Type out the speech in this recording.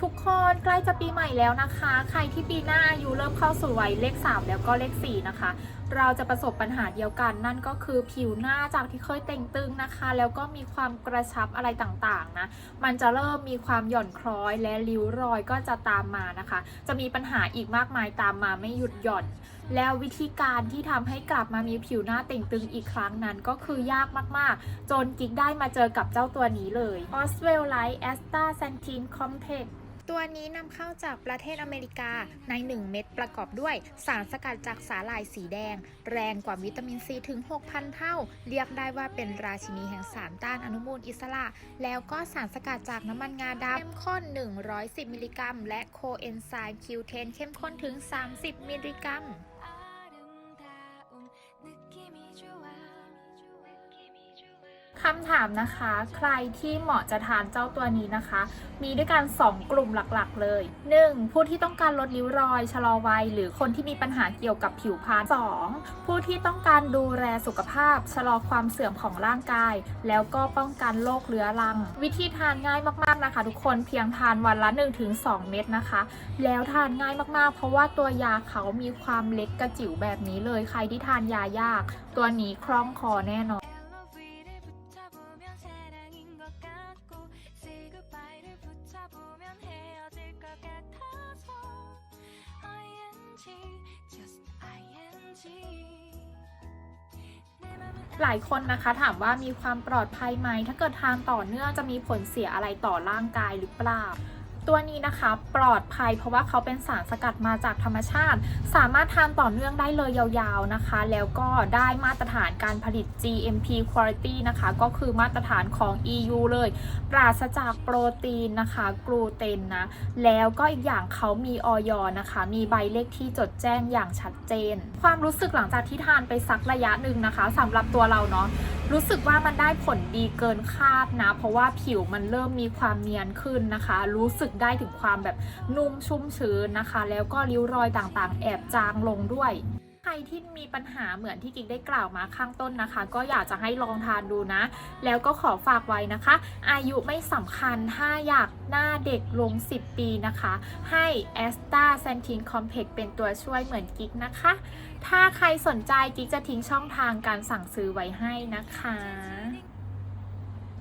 ทุกคนใกล้จะปีใหม่แล้วนะคะ ใครที่ปีหน้าอายุเริ่มเข้าสู่วัยเลข 3 แล้วก็เลข 4 นะคะ เราจะประสบปัญหาเดียวกัน นั่นก็คือผิวหน้าจากที่เคยเต่งตึงนะคะ แล้วก็มีความกระชับอะไรต่างๆนะ มันจะเริ่มมีความหย่อนคล้อยและริ้วรอยก็จะตามมานะคะ จะมีปัญหาอีกมากมายตามมาไม่หยุดหย่อน แล้ววิธีการที่ทำให้กลับมามีผิวหน้าเต่งตึงอีกครั้งนั้นก็คือยากมากๆ จนกิ๊กได้มาเจอกับเจ้าตัวนี้เลย o s w e l l Light a s t a x a n t i n Complex ตัวนี้นำเข้าจากประเทศอเมริกาใน 1 เม็ดประกอบด้วย สารสกัดจากสาหร่ายสีแดง แรงกว่าวิตามินซีถึง 6,000 เท่า เรียกได้ว่าเป็นราชินีแห่งสารต้านอนุมูลอิสระ แล้วก็สารสกัดจากน้ำมันงาดำเข้มข้น 110 มิลลิกรัม และโคเอนไซม์ Q10 เข้มข้นถึง 30 มิลลิกรัม คำถามนะคะ ใครที่เหมาะจะทานเจ้าตัวนี้นะคะ มีด้วยกัน 2 กลุ่มหลักๆ เลย 1. ผู้ที่ต้องการลดริ้วรอยชะลอวัย หรือคนที่มีปัญหาเกี่ยวกับผิวพรรณ 2. ผู้ที่ต้องการดูแลสุขภาพ ชะลอความเสื่อมของร่างกาย แล้วก็ป้องกันโรคเรื้อรัง วิธีทานง่ายมากๆนะคะ ทุกคนเพียงทานวันละ 1-2 เม็ดนะคะ แล้วทานง่ายมากๆ เพราะว่าตัวยาเขามีความเล็กกระจิ๋วแบบนี้เลย ใครที่ทานยายาก ตัวนี้คล่องคอแน่นอน หลายคนนะคะถามว่ามีความปลอดภัยไหม ถ้าเกิดทานต่อเนื่องจะมีผลเสียอะไรต่อร่างกายหรือเปล่า ตัวนี้นะคะปลอดภัยเพราะว่าเขาเป็นสารสกัดมาจากธรรมชาติ สามารถทานต่อเนื่องได้เลยยาวๆนะคะ แล้วก็ได้มาตรฐานการผลิต GMP Quality นะคะ ก็คือมาตรฐานของ EU เลย ปราศจากโปรตีนนะคะ กลูเตนนะ แล้วก็อีกอย่างเขามีออยนะคะ มีใบเลขที่จดแจ้งอย่างชัดเจน ความรู้สึกหลังจากที่ทานไปสักระยะหนึ่งนะคะสำหรับตัวเราเนาะ รู้สึกว่ามันได้ผลดีเกินคาดนะ เพราะว่าผิวมันเริ่มมีความเนียนขึ้นนะคะ รู้สึกได้ถึงความแบบนุ่มชุ่มชื้นนะคะ แล้วก็ริ้วรอยต่างๆ แอบจางลงด้วย รที่มีปัญหาเหมือนที่กิ๊กได้กล่าวมาข้างต้นนะคะ ก็อยากจะให้ลองทานดูนะ แล้วก็ขอฝากไว้นะคะ อายุไม่สำคัญถ้าอยากหน้าเด็กลง 10 ปีนะคะ ให้ a s t a s a n t i n Complex เป็นตัวช่วยเหมือนกิ๊กนะคะ ถ้าใครสนใจกิ๊กจะทิ้งช่องทางการสั่งซื้อไว้ให้นะคะ